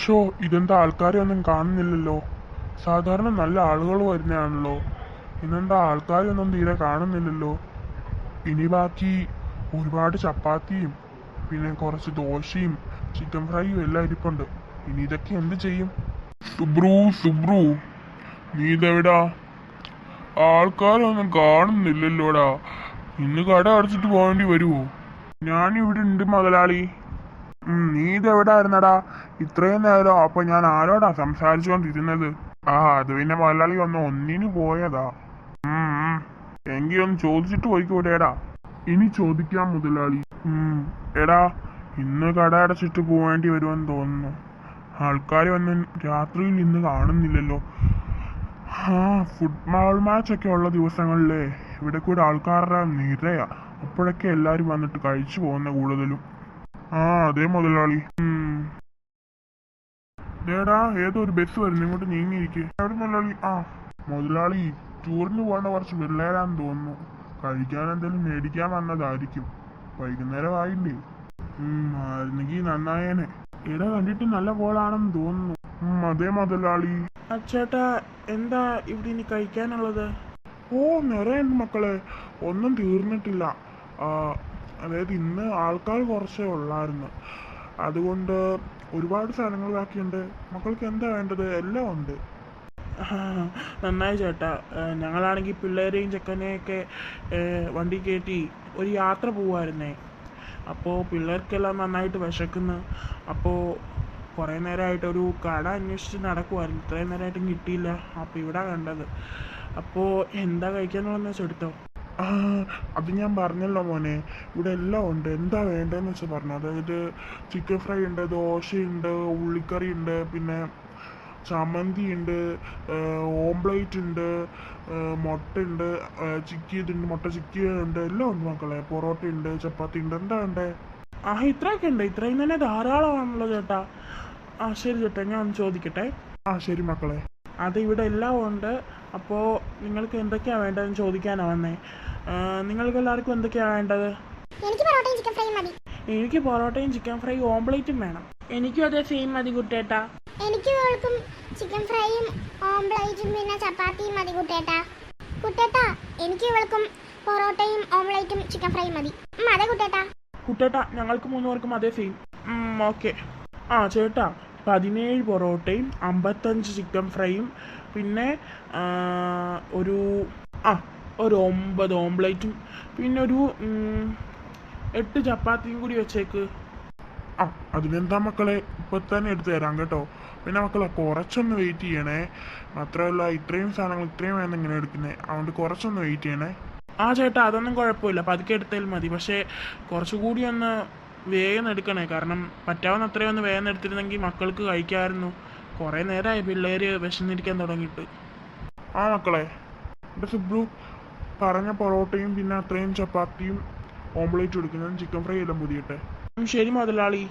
Show ഇതെന്താ ആൾക്കാരെ ഒന്നും കാണുന്നില്ലല്ലോ? സാധാരണ നല്ല ആളുകൾ വരുന്നതാണല്ലോ. ഇന്നെന്താ ആൾക്കാരൊന്നും തീരെ കാണുന്നില്ലല്ലോ? ഇനി ബാക്കി ഒരുപാട് ചപ്പാത്തിയും പിന്നെ കുറച്ച് ദോശയും ചിക്കൻ ഫ്രൈയും എല്ലാം ഇരിപ്പുണ്ട്. ഇനി ഇതൊക്കെ എന്ത് ചെയ്യും? സുബ്രു സുബ്രു നീ ഇതെവിടാ ആൾക്കാരൊന്നും കാണുന്നില്ലല്ലോടാ. ഇന്ന് കട അടച്ചിട്ട് പോകേണ്ടി വരുമോ ഞാൻ ഇവിടെ ഉണ്ട് മുതലാളി. ഉം, നീ ഇതെവിടായിരുന്നടാ ഇത്രയും നേരം അപ്പൊ ഞാൻ ആരോടാ സംസാരിച്ചുകൊണ്ടിരുന്നത്? ആ അത് പിന്നെ മുതലാളി ഒന്ന് ഒന്നിന് പോയതാ. എങ്കിലും ഒന്ന് ചോദിച്ചിട്ട് പോയിക്കൂടെടാ. ഇനി ചോദിക്കാം മുതലാളി. എടാ ഇന്ന് കട അടച്ചിട്ട് പോവേണ്ടി വരുമെന്ന് തോന്നുന്നു. ആൾക്കാർ ഒന്നും രാത്രിയിൽ ഇന്ന് കാണുന്നില്ലല്ലോ. ആ ഫുട്ബോൾ മാച്ചൊക്കെ ഉള്ള ദിവസങ്ങളിലെ ഇവിടെ കൂടെ ആൾക്കാരുടെ നിരയാ. അപ്പോഴൊക്കെ എല്ലാരും വന്നിട്ട് കഴിച്ചു പോകുന്ന കൂടുതലും. ആ അതെ മുതലാളി. ദേടാ ഏതോ ഒരു ബസ് വരുന്നു? ഇങ്ങോട്ട് നീങ്ങിയിരിക്കെ. എവിടെ മുതലാളി? ആ മുതലാളി ടൂറിന് പോകേണ്ട കുറച്ച് പിള്ളേരാന്ന് തോന്നുന്നു. കഴിക്കാൻ എന്തെങ്കിലും മേടിക്കാൻ വന്നതായിരിക്കും. വൈകുന്നേരം ആയില്ലേ? ഉം, ആയിരുന്നെങ്കി നന്നായേനെ. ഇട കണ്ടിട്ട് നല്ല കോളാണെന്ന് തോന്നുന്നു. അതേ മുതലാളി. അച്ചേട്ടാ എന്താ ഇവിടെ ഇനി കഴിക്കാനുള്ളത്? ഓ നിറയുണ്ട് മക്കളെ. ഒന്നും തീർന്നിട്ടില്ല. അതായത് ഇന്ന് ആൾക്കാർ കുറച്ചേ ഉള്ളായിരുന്നു. അതുകൊണ്ട് ഒരുപാട് സാധനങ്ങൾ ബാക്കിയുണ്ട്. മക്കൾക്ക് എന്താ വേണ്ടത്? എല്ലാം ഉണ്ട്. നന്നായി ചേട്ടാ. ഞങ്ങളാണെങ്കിൽ പിള്ളേരെയും ചെക്കനെയൊക്കെ വണ്ടി കയറ്റി ഒരു യാത്ര പോവായിരുന്നേ. അപ്പോൾ പിള്ളേർക്കെല്ലാം നന്നായിട്ട് വിശക്കുന്നു. അപ്പോൾ കുറേ നേരമായിട്ട് ഒരു കട അന്വേഷിച്ച് നടക്കുമായിരുന്നു ഇത്രയും നേരമായിട്ടും കിട്ടിയില്ല. അപ്പോൾ ഇവിടെ കണ്ടത്. അപ്പോൾ എന്താ കഴിക്കാനുള്ളതെന്ന് വെച്ചാൽ എടുത്തോ ആ, അത് ഞാൻ പറഞ്ഞല്ലോ മോനെ. ഇവിടെ എല്ലാം ഉണ്ട്. എന്താ വേണ്ടതെന്ന് വെച്ചാൽ പറഞ്ഞു. അതായത് ചിക്കൻ ഫ്രൈ ഉണ്ട് ദോശയുണ്ട് ഉള്ളിക്കറി ഉണ്ട് പിന്നെ ചമ്മന്തി ഉണ്ട് ഓംപ്ലേറ്റ് ഉണ്ട് മുട്ട ഉണ്ട് ചിക്കി ചിക്കിയതുണ്ട് മുട്ട ചിക്കിയതുണ്ട് എല്ലാം ഉണ്ട് മക്കളെ. പൊറോട്ട ഉണ്ട് ചപ്പാത്തി ഉണ്ട്. എന്താ വേണ്ടേ? ആ ഇത്രയൊക്കെ ഉണ്ട്. ഇത്രയും തന്നെ ധാരാളമാണല്ലോ ചേട്ടാ. ആ ശരി ചേട്ടാ ഞാൻ ചോദിക്കട്ടെ. ആ ശരി മക്കളെ. അത് ഇവിടെ എല്ലാം ഉണ്ട്. അപ്പോൾ നിങ്ങൾക്ക് എന്തൊക്കെയാണ് വേണ്ടതെന്ന് ചോദിക്കാനാണ് വന്നേ. നിങ്ങൾക്ക് എല്ലാവർക്കും എന്തൊക്കെയാണ് വേണ്ടത്? എനിക്ക് പൊറോട്ടയും ചിക്കൻ ഫ്രൈയും മതി. എനിക്ക് പൊറോട്ടയും ചിക്കൻ ഫ്രൈ ഓംപ്ലേറ്റും വേണം. എനിക്കും അതേ സെയിം മതി കുട്ടേട്ടാ. എനിക്ക് ചിക്കൻ ഫ്രൈയും ഓംപ്ലേറ്റും പിന്നെ ചപ്പാത്തിയും മതി കുട്ടേട്ടാ. കുട്ടേട്ടാ എനിക്ക് ഇവൾക്കും പൊറോട്ടയും ഓംപ്ലേറ്റും ചിക്കൻ ഫ്രൈയും മതി. അതെ കുട്ടേട്ടാ. കുട്ടേട്ടാ ഞങ്ങൾക്ക് മൂന്ന് പേർക്കും അതേ സെയിം ഓക്കെ ആ ചേട്ടാ പതിനേഴ് പൊറോട്ടയും അമ്പത്തഞ്ച് ചിക്കൻ ഫ്രൈയും പിന്നെ ഒരു ആ ഒരു ഒമ്പത് ഓംപ്ലേറ്റും പിന്നെ ഒരു എട്ട് ചപ്പാത്തിയും കൂടി വെച്ചേക്ക്. ആ അതിനെന്താ മക്കളെ? ഇപ്പൊ തന്നെ എടുത്തു തരാം കേട്ടോ. പിന്നെ മക്കളെ കുറച്ചൊന്ന് വെയിറ്റ് ചെയ്യണേ. മാത്രമല്ല ഇത്രയും സാധനങ്ങൾ ഇത്രയും വേണം ഇങ്ങനെ എടുക്കുന്നത് അതുകൊണ്ട് കുറച്ചൊന്ന് വെയിറ്റ് ചെയ്യണേ. ആ ചേട്ടാ അതൊന്നും കുഴപ്പമില്ല. പതുക്കെ എടുത്താലും മതി. പക്ഷേ കുറച്ചുകൂടി ഒന്ന് വേഗം എടുക്കണേ. കാരണം പറ്റാവുന്ന അത്രയും ഒന്ന് വേഗം എടുത്തിരുന്നെങ്കിൽ മക്കൾക്ക് കഴിക്കാമായിരുന്നു കുറേ നേരമായി പിള്ളേര് വിശന്നിരിക്കാൻ തുടങ്ങിയിട്ട്. ആ മക്കളെ എന്റെ സുബ്രു പറഞ്ഞ പൊറോട്ടയും പിന്നെ അത്രയും ചപ്പാത്തിയും ഓംപ്ലേറ്റും എടുക്കുന്നതും ചിക്കൻ ഫ്രൈ എല്ലാം പുതിയിട്ടെ. ശരി മുതലാളി.